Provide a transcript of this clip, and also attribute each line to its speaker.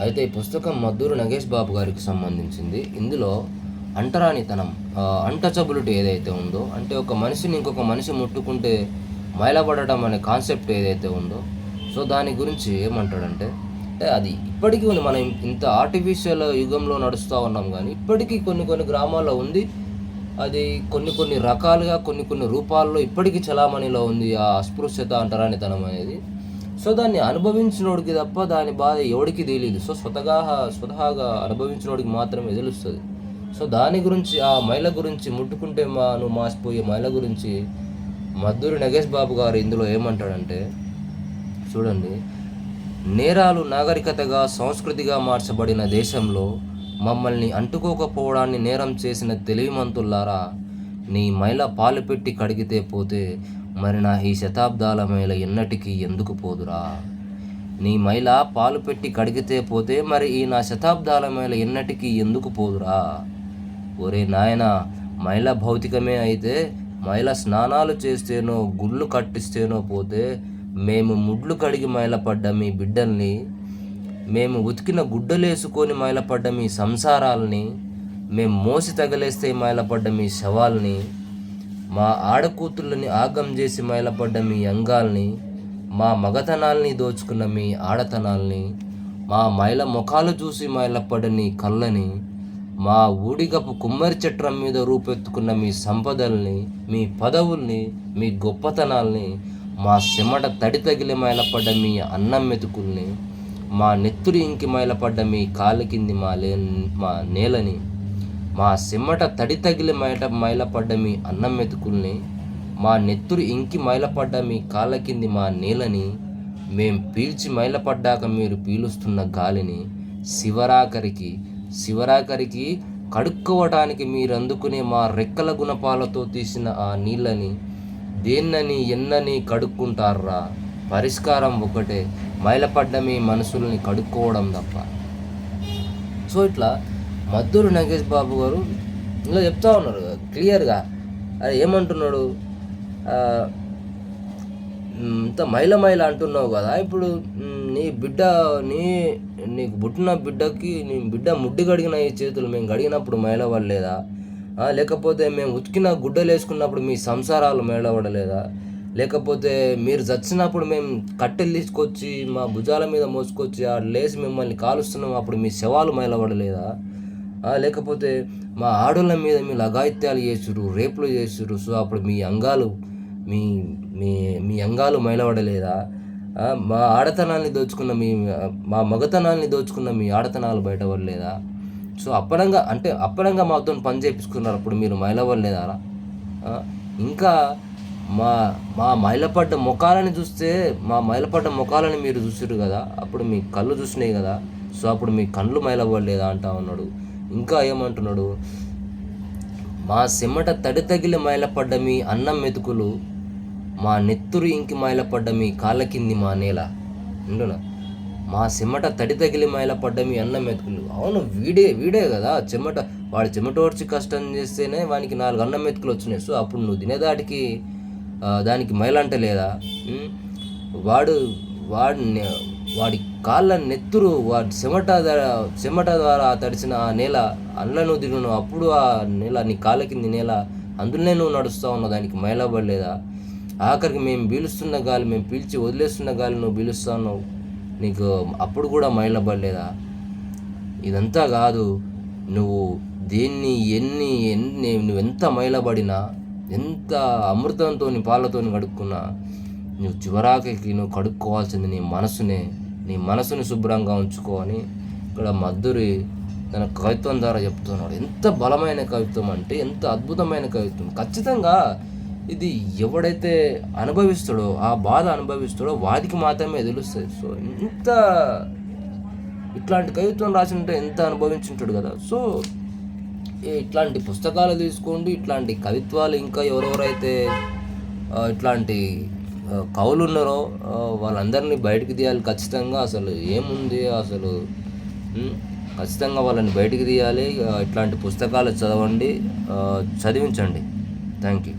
Speaker 1: అయితే ఈ పుస్తకం మద్దూరు నగేష్ బాబు గారికి సంబంధించింది. ఇందులో అంటరానితనం అంటచబిలిటీ ఏదైతే ఉందో అంటే ఒక మనిషిని ఇంకొక మనిషి ముట్టుకుంటే మైలపడటం అనే కాన్సెప్ట్ ఏదైతే ఉందో సో దాని గురించి ఏమంటాడంటే అంటే అది ఇప్పటికీ ఉంది. మనం ఇంత ఆర్టిఫిషియల్ యుగంలో నడుస్తూ ఉన్నాం కానీ ఇప్పటికీ కొన్ని కొన్ని గ్రామాల్లో ఉంది. అది కొన్ని కొన్ని రకాలుగా కొన్ని కొన్ని రూపాల్లో ఇప్పటికీ చలామణిలో ఉంది ఆ అస్పృశ్యత అంటరానితనం అనేది. సో దాన్ని అనుభవించినోడికి తప్ప దాని బాధ ఎవడికి తెలియదు సో స్వతగా స్వతహాగా అనుభవించినోడికి మాత్రమే తెలుస్తుంది. సో దాని గురించి ఆ మైల గురించి ముట్టుకుంటే మా నువ్వు మాసిపోయే మైల గురించి మద్దూరి నగేష్ బాబు గారు ఇందులో ఏమంటాడంటే చూడండి నేరాలు నాగరికతగా సంస్కృతిగా మార్చబడిన దేశంలో మమ్మల్ని అంటుకోకపోవడాన్ని నేరం చేసిన తెలివిమంతుల్లారా నీ మైల పాలు పెట్టి కడిగితే పోతే మరి నా ఈ శతాబ్దాల మేళ ఎన్నటికీ ఎందుకు పోదురా? నీ మైల పాలు పెట్టి కడిగితే పోతే మరి ఈ నా శతాబ్దాల మేళ ఎన్నటికీ ఎందుకు పోదురా? ఒరే నాయన మైల భౌతికమే అయితే మైల స్నానాలు చేస్తేనో గుళ్ళు కట్టిస్తేనో పోతే మేము ముడ్లు కడిగి మైలపడ్డ మీ బిడ్డల్ని మేము ఉతికిన గుడ్డలేసుకొని మైలపడ్డ మీ సంసారాల్ని మేము మోసి తగలేస్తే మైలపడ్డ మీ శవాల్ని మా ఆడకూతుళ్ళని ఆగం చేసి మైలపడ్డ మీ అంగాల్ని మా మగతనాల్ని దోచుకున్న మీ ఆడతనాల్ని మా మైల ముఖాలు చూసి మైలపడ్డ నీ కళ్ళని మా ఊడిగపు కుమ్మరి చట్రం మీద రూపెత్తుకున్న మీ సంపదల్ని మీ పదవుల్ని మీ గొప్పతనాల్ని మా సిమట తడి తగిలి మైలపడ్డ మీ అన్నం మెతుకుల్ని మా నెత్తురి ఇంకి మైలపడ్డ మీ కాలు కింది మా లే మా నేలని మా సిమ్మట తడి తగిలి మైట మైలపడ్డ మీ అన్నం మెతుకుల్ని మా నెత్తురు ఇంకి మైలపడ్డ మీ కాళ్ళ కింది మా నీళ్ళని మేం పీల్చి మైలపడ్డాక మీరు పీలుస్తున్న గాలిని శివరాకరికి శివరాకరికి కడుక్కోవటానికి మీరు అందుకునే మా రెక్కల గుణపాలతో తీసిన ఆ నీళ్ళని దేన్నని ఎన్నని కడుక్కుంటారా పరిష్కారం ఒకటే మైలపడ్డ మీ మనసుల్ని కడుక్కోవడం తప్ప. సో ఇట్లా మద్దూరు నగేష్ బాబు గారు ఇలా చెప్తా ఉన్నారు క్లియర్గా. అది ఏమంటున్నాడు? ఇంత మైల మైల అంటున్నావు కదా ఇప్పుడు నీ బిడ్డ నీ నీకు పుట్టిన బిడ్డకి నీ బిడ్డ ముడ్డి కడిగిన ఈ చేతులు మేము కడిగినప్పుడు మైలవడలేదా? లేకపోతే మేము ఉతికిన గుడ్డలు వేసుకున్నప్పుడు మీ సంసారాలు మైలవడలేదా? లేకపోతే మీరు చచ్చినప్పుడు మేము కట్టెలు తీసుకొచ్చి మా భుజాల మీద మోసుకొచ్చి ఆ లేచి మిమ్మల్ని కాలుస్తున్నాం అప్పుడు మీ శవాలు మైలవడలేదా? లేకపోతే మా ఆడోళ్ళ మీద మీ లగాయిత్యాలు చేసురు రేపులు చేసురు సో అప్పుడు మీ అంగాలు మీ మీ మీ అంగాలు మైలపడలేదా మా ఆడతనాన్ని దోచుకున్న మీ మా మగతనాన్ని దోచుకున్న మీ ఆడతనాలు బయటపడలేదా? సో అప్పనంగా అంటే అప్పనంగా మాతో పని చేయించుకున్నారు అప్పుడు మీరు మైలపడలేదారా ఇంకా మా మా మైలపడ్డ ముఖాలని చూస్తే మా మైలపడ్డ ముఖాలని మీరు చూసారు కదా? అప్పుడు మీ కళ్ళు చూసినాయి కదా? సో అప్పుడు మీ కళ్ళు మైలపడలేదా అంటా ఉన్నాడు. ఇంకా ఏమంటున్నాడు? మా సిమ్మట తడి తగిలి మైలపడ్డ మీ అన్నం మెతుకులు మా నెత్తురు ఇంకి మైలపడ్డ మీ కాళ్ళ కింది మా నేల. ఉండునా? మా సిమ్మట తడి తగిలి మైలపడ్డ మీ అన్నం మెతుకులు. అవును వీడే వీడే కదా. చెమట వాడు చెమట ఓడ్చి కష్టం చేస్తేనే వానికి నాలుగు అన్నం మెతుకులు వచ్చినాయి. సో అప్పుడు నువ్వు తినేదాటికి దానికి మైలంట లేదా? వాడు వాడు వాడి వాడి కాళ్ళ నెత్తురు వాడి చెమట చెమట ద్వారా తడిచిన ఆ నేల అండ్లను దిగును అప్పుడు ఆ నేల నీ కాళ్ళ కింది నేల అందులోనే నువ్వు నడుస్తూ ఉన్న దానికి మైలబడలేదా? ఆఖరికి మేము పీలుస్తున్న గాలి మేము పీల్చి వదిలేస్తున్న గాలి నువ్వు పీలుస్తా ఉన్నావు. నీకు అప్పుడు కూడా మైలబడలేదా? ఇదంతా కాదు నువ్వు దేన్ని ఎన్ని ఎన్ని నువ్వు ఎంత మైలబడినా ఎంత అమృతంతో పాలతో కడుక్కున్నా నువ్వు చివరాకి నువ్వు కడుక్కోవాల్సింది నీ మనసునే. నీ మనసుని శుభ్రంగా ఉంచుకో అని ఇక్కడ మధురి తన కవిత్వం ద్వారా చెప్తున్నాడు. ఎంత బలమైన కవిత్వం అంటే ఎంత అద్భుతమైన కవిత్వం. ఖచ్చితంగా ఇది ఎవడైతే అనుభవిస్తాడో ఆ బాధ అనుభవిస్తాడో వాడికి మాత్రమే తెలుస్తుంది. సో ఇంత ఇట్లాంటి కవిత్వం రాసింటే ఎంత అనుభవించుంటాడు కదా. సో ఇట్లాంటి పుస్తకాలు తీసుకోండి ఇట్లాంటి కవిత్వాలు ఇంకా ఎవరెవరైతే ఇట్లాంటి కవులు ఉన్నారో వాళ్ళందరినీ బయటికి తీయాలి ఖచ్చితంగా. అసలు ఏముంది అసలు? ఖచ్చితంగా వాళ్ళని బయటికి తీయాలి. ఇట్లాంటి పుస్తకాలు చదవండి. చదివించండి. Thank you